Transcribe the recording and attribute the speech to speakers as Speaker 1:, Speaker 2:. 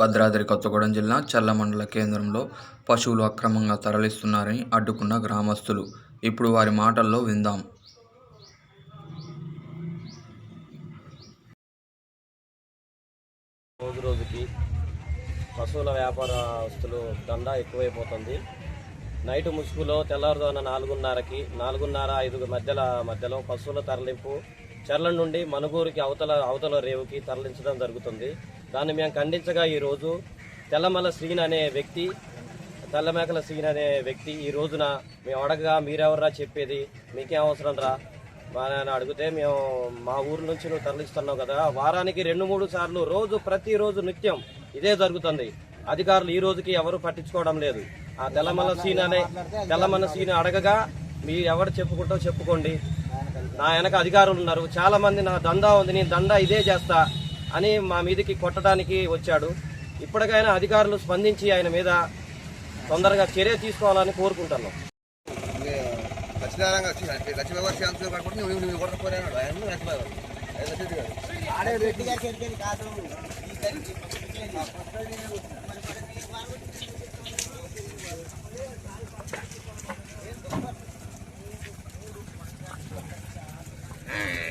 Speaker 1: భద్రాద్రి కొత్తగూడెం జిల్లా చల్ల మండల కేంద్రంలో పశువులు అక్రమంగా తరలిస్తున్నారని అడ్డుకున్న గ్రామస్తులు. ఇప్పుడు వారి మాటల్లో విందాం.
Speaker 2: రోజు రోజుకి పశువుల వ్యాపారస్తులు దండ ఎక్కువైపోతుంది. నైట్ ముసుగులో తెల్లవారుజామున నాలుగున్నరకి నాలుగున్నర ఐదు మధ్యల మధ్యలో పశువుల తరలింపు చెర్ల నుండి మనుగూరుకి అవతల అవతల రేవుకి తరలించడం జరుగుతుంది. దాన్ని మేము ఖండించగా ఈరోజు తెల్లమల శ్రీన్ అనే వ్యక్తి తెల్లమేకల శ్రీన్ అనే వ్యక్తి ఈ రోజున మేము అడగగా మీరెవర్రా? చెప్పేది మీకేం అవసరం రా? మా అడిగితే మేము మా ఊరు నుంచి నువ్వు తరలిస్తున్నావు కదా వారానికి రెండు మూడు సార్లు రోజు ప్రతిరోజు నిత్యం ఇదే జరుగుతుంది. అధికారులు ఈ రోజుకి ఎవరు పట్టించుకోవడం లేదు. ఆ తెల్లమల సీన్ అనే తెల్లమల సీన్ అడగగా మీరు ఎవరు చెప్పుకుంటో చెప్పుకోండి. నా వెనక అధికారులు ఉన్నారు. చాలా మంది నా దందా ఉంది నేను దందా ఇదే చేస్తా అని మా మీదకి కొట్టడానికి వచ్చాడు. ఇప్పటికైనా అధికారులు స్పందించి ఆయన మీద తొందరగా చర్య తీసుకోవాలని కోరుకుంటున్నాం.
Speaker 3: లక్ష్మీ Hey.